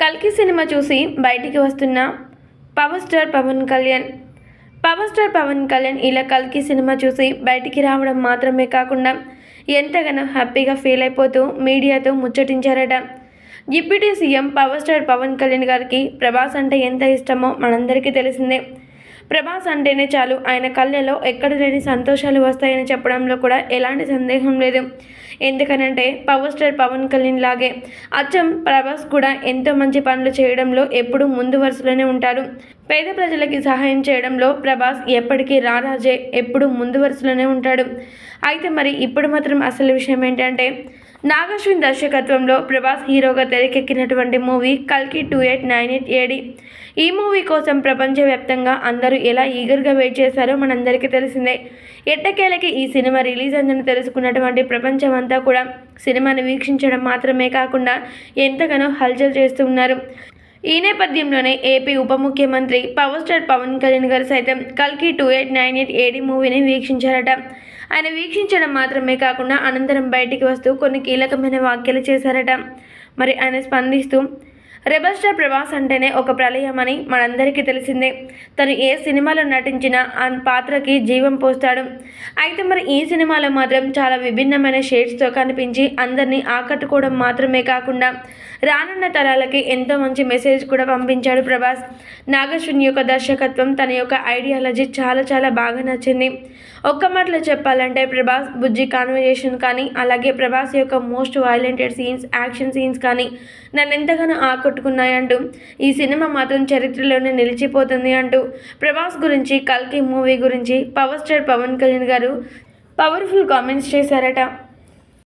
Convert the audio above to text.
కల్కి సినిమా చూసి బయటికి వస్తున్న power star Pawan Kalyan. Power star Pawan Kalyan ఇలా కల్కి సినిమా చూసి బయటికి రావడం మాత్రమే కాకుండా ఎంతగానో హ్యాపీగా ఫీల్ అయిపోతూ మీడియాతో ముచ్చటించారట. Deputy CM power star Pawan Kalyan గారికి ప్రభాస్ అంటే ఎంత ఇష్టమో మనందరికీ తెలిసిందే. ప్రభాస్ అంటేనే చాలు. ఆయన కళ్ళలో ఎక్కడ లేని సంతోషాలు వస్తాయని చెప్పడంలో కూడా ఎలాంటి సందేహం లేదు. ఎందుకనంటే పవర్ స్టార్ పవన్ కళ్యాణ్ లాగే అచ్చం ప్రభాస్ కూడా ఎంతో మంచి పనులు చేయడంలో ఎప్పుడూ ముందు వరుసలోనే ఉంటారు పేద ప్రజలకి సహాయం చేయడంలో ప్రభాస్ ఎప్పటికీ రారాజే ఎప్పుడూ ముందు వరుసలోనే ఉంటాడు. అయితే మరి ఇప్పుడు మాత్రం అసలు విషయం ఏంటంటే నాగశ్విన్ దర్శకత్వంలో ప్రభాస్ హీరోగా తెరకెక్కినటువంటి మూవీ కల్కి two eight nine eight AD. ఈ మూవీ కోసం ప్రపంచవ్యాప్తంగా అందరూ ఎలా ఈగర్గా వెయిట్ చేశారో మనందరికీ తెలిసిందే. ఎట్టకేలకి ఈ సినిమా రిలీజ్ అయిందని తెలుసుకున్నటువంటి ప్రపంచమంతా కూడా సినిమాని వీక్షించడం మాత్రమే కాకుండా ఎంతగానో హల్చల్ చేస్తున్నారు ఈ నేపథ్యంలోనే ఏపీ ఉప ముఖ్యమంత్రి పవర్ స్టార్ పవన్ కళ్యాణ్ గారు సైతం కల్కి two eight nine eight AD మూవీని వీక్షించారట. ఆయన వీక్షించడం మాత్రమే కాకుండా అనంతరం బయటికి వస్తూ కొన్ని కీలకమైన వ్యాఖ్యలు చేశారట. మరి ఆయన స్పందిస్తూ రెబల్ స్టార్ ప్రభాస్ అంటేనే ఒక ప్రళయమని మనందరికీ తెలిసిందే. తను ఏ సినిమాలో నటించినా ఆ పాత్రకి జీవం పోస్తాడు. అయితే మరి ఈ సినిమాలో మాత్రం చాలా విభిన్నమైన షేడ్స్తో కనిపించి అందరినీ ఆకట్టుకోవడం మాత్రమే కాకుండా రానున్న తరాలకి ఎంతో మంచి మెసేజ్ కూడా పంపించాడు ప్రభాస్. నాగశ్విన్ యొక్క దర్శకత్వం తన యొక్క ఐడియాలజీ చాలా చాలా బాగా నచ్చింది. ఒక్క మాటలో చెప్పాలంటే ప్రభాస్ బుజ్జి కాన్వర్జేషన్ కానీ అలాగే ప్రభాస్ యొక్క most violented scenes action scenes కానీ నన్ను ఎంతగానో ఆకట్టు ఆకట్టుకున్నాయంటూ ఈ సినిమా మాత్రం చరిత్రలోనే నిలిచిపోతుంది అంటూ. ప్రభాస్ గురించి కల్కి మూవీ గురించి పవర్ స్టార్ పవన్ కళ్యాణ్ గారు పవర్ఫుల్ కామెంట్స్ చేశారట.